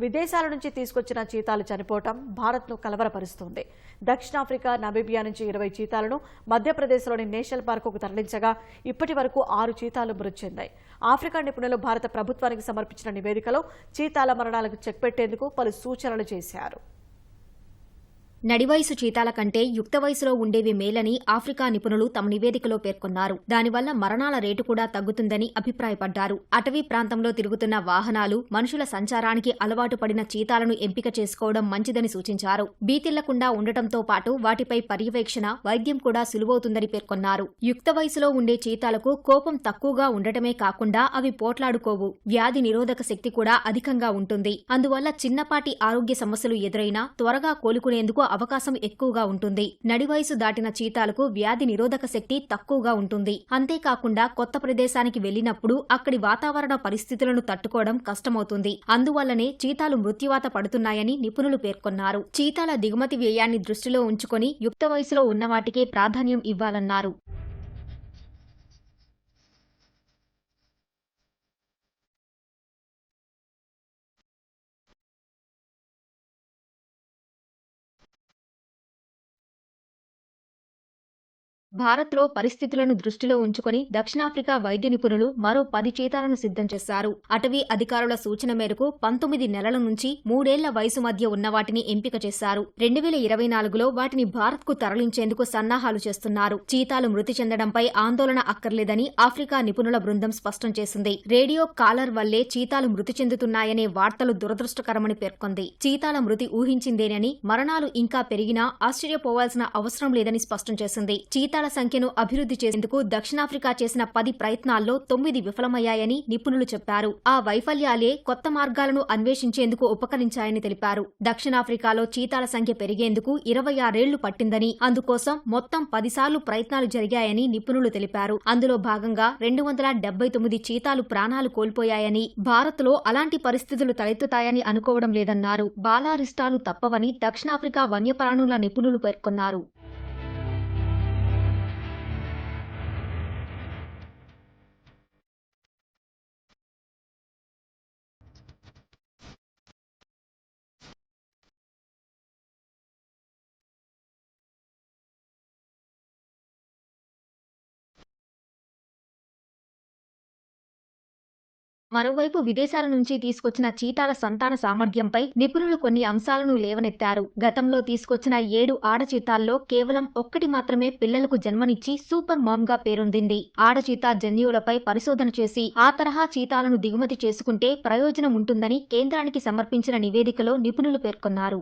విదేశాల నుంచి తీసుకొచ్చిన చీతాలు చనిపోవటం భారత్ను కలవరపరుస్తోంది. దక్షిణాఫ్రికా నమీబియా నుంచి ఇరవై చీతాలను మధ్యప్రదేశ్లోని నేషనల్ పార్కుకు తరలించగా ఇప్పటి వరకు ఆరు చీతాలు మృతి చెందాయి. ఆఫ్రికా నిపుణులు భారత ప్రభుత్వానికి సమర్పించిన నివేదికలో చీతాల మరణాలకు చెక్ పెట్టేందుకు పలు సూచనలు చేశారు. నడివయసు చీతాల కంటే యుక్త వయసులో ఉండేవి మేలని ఆఫ్రికా నిపుణులు తమ నివేదికలో పేర్కొన్నారు. దానివల్ల మరణాల రేటు కూడా తగ్గుతుందని అభిప్రాయపడ్డారు. అటవీ ప్రాంతంలో తిరుగుతున్న వాహనాలు మనుషుల సంచారానికి అలవాటు పడిన చీతాలను ఎంపిక చేసుకోవడం మంచిదని సూచించారు. బీతిల్లకుండా ఉండటంతో పాటు వాటిపై పర్యవేక్షణ వైద్యం కూడా సులువవుతుందని పేర్కొన్నారు. యుక్త వయసులో ఉండే చీతాలకు కోపం తక్కువగా ఉండటమే కాకుండా అవి పోట్లాడుకోవు. వ్యాధి నిరోధక శక్తి కూడా అధికంగా ఉంటుంది. అందువల్ల చిన్నపాటి ఆరోగ్య సమస్యలు ఎదురైనా త్వరగా కోలుకునేందుకు అవకాశం ఎక్కువగా ఉంటుంది. నడి వయసు దాటిన చీతాలకు వ్యాధి నిరోధక శక్తి తక్కువగా ఉంటుంది. అంతేకాకుండా కొత్త ప్రదేశానికి వెళ్ళినప్పుడు అక్కడి వాతావరణ పరిస్థితులను తట్టుకోవడం కష్టమవుతుంది. అందువల్లనే చీతాలు మృత్యువాత పడుతున్నాయని నిపుణులు పేర్కొన్నారు. చీతాల దిగుమతి వ్యయాన్ని దృష్టిలో ఉంచుకొని యుక్త వయసులో ఉన్నవాటికే ప్రాధాన్యం ఇవ్వాలన్నారు. భారత్లో పరిస్థితులను దృష్టిలో ఉంచుకొని దక్షిణాఫ్రికా వైద్య నిపుణులు మరో పది చీతాలను సిద్ధం చేశారు. అటవీ అధికారుల సూచన మేరకు పంతొమ్మిది నెలల నుంచి మూడేళ్ళ వయసు మధ్య ఉన్న వాటిని ఎంపిక చేశారు. రెండు వేల ఇరవై నాలుగులో వాటిని భారత్కు తరలించేందుకు సన్నాహాలు చేస్తున్నారు. చీతాలు మృతి చెందడంపై ఆందోళన అక్కర్లేదని ఆఫ్రికా నిపుణుల బృందం స్పష్టం చేసింది. రేడియో కాలర్ వల్లే చీతాలు మృతి చెందుతున్నాయనే వార్తలు దురదృష్టకరమని పేర్కొంది. చీతాల మృతి ఊహించిందేనని మరణాలు ఇంకా పెరిగినా ఆశ్చర్యపోవాల్సిన అవసరం లేదని స్పష్టం చేసింది. చీతాల సంఖ్యను అభివృద్ధి చేసేందుకు దక్షిణాఫ్రికా చేసిన పది ప్రయత్నాల్లో తొమ్మిది విఫలమయ్యాయని నిపుణులు చెప్పారు. ఆ వైఫల్యాలే కొత్త మార్గాలను అన్వేషించేందుకు ఉపకరించాయని తెలిపారు. దక్షిణాఫ్రికాలో చీతాల సంఖ్య పెరిగేందుకు ఇరవై ఆరేళ్ళు పట్టిందని అందుకోసం మొత్తం పదిసార్లు ప్రయత్నాలు జరిగాయని నిపుణులు తెలిపారు. అందులో భాగంగా రెండు వందల డెబ్బై తొమ్మిది చీతాలు ప్రాణాలు కోల్పోయాయని భారత్లో అలాంటి పరిస్థితులు తలెత్తుతాయని అనుకోవడం లేదన్నారు. బాలారిష్టాలు తప్పవని దక్షిణాఫ్రికా వన్యప్రాణుల నిపుణులు పేర్కొన్నారు. మరోవైపు విదేశాల నుంచి తీసుకొచ్చిన చీతాల సంతాన సామర్థ్యంపై నిపుణులు కొన్ని అంశాలను లేవనెత్తారు. గతంలో తీసుకొచ్చిన ఏడు ఆడచీతాల్లో కేవలం ఒక్కటి మాత్రమే పిల్లలకు జన్మనిచ్చి సూపర్ మామ్గా పేరొందింది. ఆడచీతా జన్యువులపై పరిశోధన చేసి ఆ తరహా చీతాలను దిగుమతి చేసుకుంటే ప్రయోజనం ఉంటుందని కేంద్రానికి సమర్పించిన నివేదికలో నిపుణులు పేర్కొన్నారు.